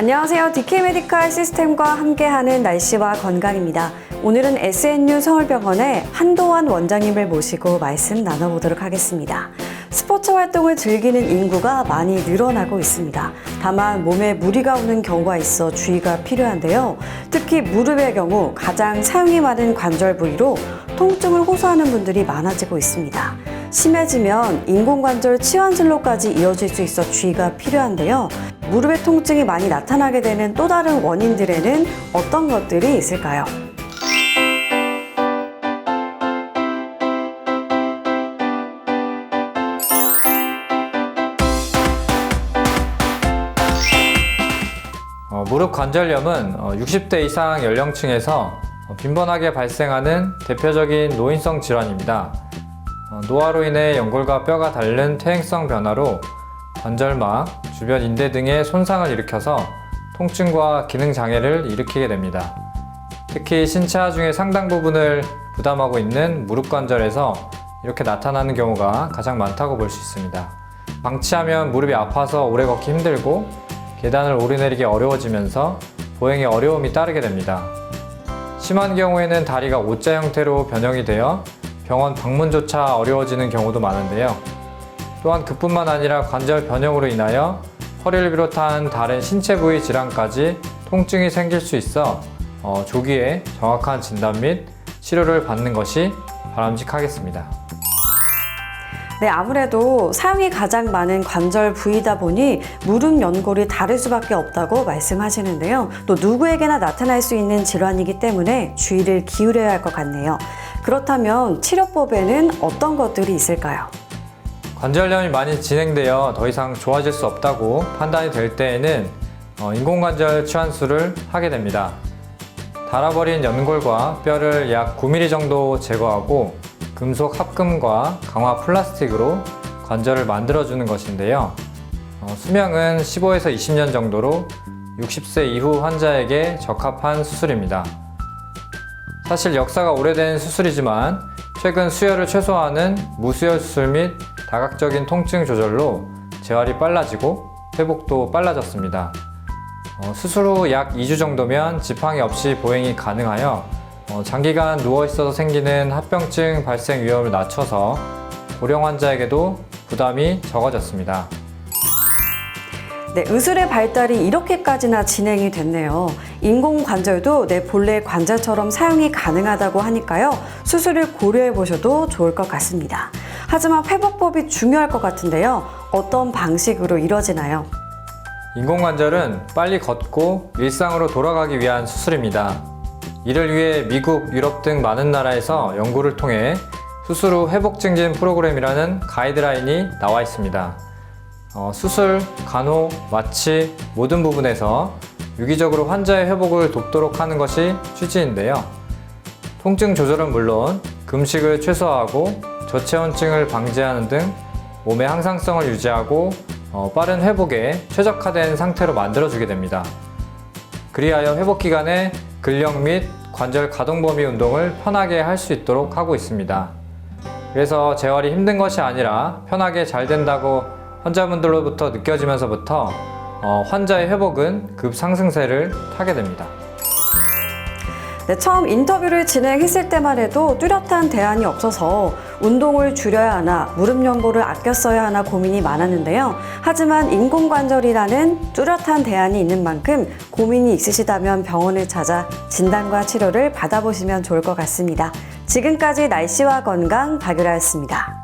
안녕하세요. DK 메디칼 시스템과 함께하는 날씨와 건강입니다. 오늘은 SNU 서울병원의 한도환 원장님을 모시고 말씀 나눠보도록 하겠습니다. 스포츠 활동을 즐기는 인구가 많이 늘어나고 있습니다. 다만 몸에 무리가 오는 경우가 있어 주의가 필요한데요. 특히 무릎의 경우 가장 사용이 많은 관절 부위로 통증을 호소하는 분들이 많아지고 있습니다. 심해지면 인공관절 치환술로까지 이어질 수 있어 주의가 필요한데요. 무릎의 통증이 많이 나타나게 되는 또 다른 원인들에는 어떤 것들이 있을까요? 어, 무릎 관절염은 어, 60대 이상 연령층에서 어, 빈번하게 발생하는 대표적인 노인성 질환입니다. 어, 노화로 인해 연골과 뼈가 닳는 퇴행성 변화로 관절막, 주변 인대 등의 손상을 일으켜서 통증과 기능 장애를 일으키게 됩니다. 특히 신체 하중의 상당 부분을 부담하고 있는 무릎 관절에서 이렇게 나타나는 경우가 가장 많다고 볼 수 있습니다. 방치하면 무릎이 아파서 오래 걷기 힘들고 계단을 오르내리기 어려워지면서 보행에 어려움이 따르게 됩니다. 심한 경우에는 다리가 O자 형태로 변형이 되어 병원 방문조차 어려워지는 경우도 많은데요. 또한 그뿐만 아니라 관절 변형으로 인하여 허리를 비롯한 다른 신체 부위 질환까지 통증이 생길 수 있어 어, 조기에 정확한 진단 및 치료를 받는 것이 바람직하겠습니다. 네, 아무래도 사용이 가장 많은 관절 부위다 보니 무릎 연골이 다를 수밖에 없다고 말씀하시는데요. 또 누구에게나 나타날 수 있는 질환이기 때문에 주의를 기울여야 할 것 같네요. 그렇다면 치료법에는 어떤 것들이 있을까요? 관절염이 많이 진행되어 더 이상 좋아질 수 없다고 판단이 될 때에는 어, 인공관절 치환술을 하게 됩니다. 닳아버린 연골과 뼈를 약 9mm 정도 제거하고 금속 합금과 강화 플라스틱으로 관절을 만들어주는 것인데요. 어, 수명은 15에서 20년 정도로 60세 이후 환자에게 적합한 수술입니다. 사실 역사가 오래된 수술이지만 최근 수혈을 최소화하는 무수혈 수술 및 다각적인 통증 조절로 재활이 빨라지고 회복도 빨라졌습니다. 어, 수술 후 약 2주 정도면 지팡이 없이 보행이 가능하여 어, 장기간 누워 있어서 생기는 합병증 발생 위험을 낮춰서 고령 환자에게도 부담이 적어졌습니다. 네, 의술의 발달이 이렇게까지나 진행이 됐네요. 인공 관절도 내 본래 관절처럼 사용이 가능하다고 하니까요. 수술을 고려해 보셔도 좋을 것 같습니다. 하지만 회복법이 중요할 것 같은데요. 어떤 방식으로 이루어지나요? 인공관절은 빨리 걷고 일상으로 돌아가기 위한 수술입니다. 이를 위해 미국, 유럽 등 많은 나라에서 연구를 통해 수술 후 회복 증진 프로그램이라는 가이드라인이 나와 있습니다. 어, 수술, 간호, 마취 모든 부분에서 유기적으로 환자의 회복을 돕도록 하는 것이 취지인데요. 통증 조절은 물론 금식을 최소화하고 저체온증을 방지하는 등 몸의 항상성을 유지하고 어, 빠른 회복에 최적화된 상태로 만들어주게 됩니다. 그리하여 회복 기간에 근력 및 관절 가동 범위 운동을 편하게 할 수 있도록 하고 있습니다. 그래서 재활이 힘든 것이 아니라 편하게 잘 된다고 환자분들로부터 느껴지면서부터 어, 환자의 회복은 급상승세를 타게 됩니다. 네, 처음 인터뷰를 진행했을 때만 해도 뚜렷한 대안이 없어서 운동을 줄여야 하나, 무릎 연골을 아껴 써야 하나 고민이 많았는데요. 하지만 인공관절이라는 뚜렷한 대안이 있는 만큼 고민이 있으시다면 병원을 찾아 진단과 치료를 받아보시면 좋을 것 같습니다. 지금까지 날씨와 건강 박유라였습니다.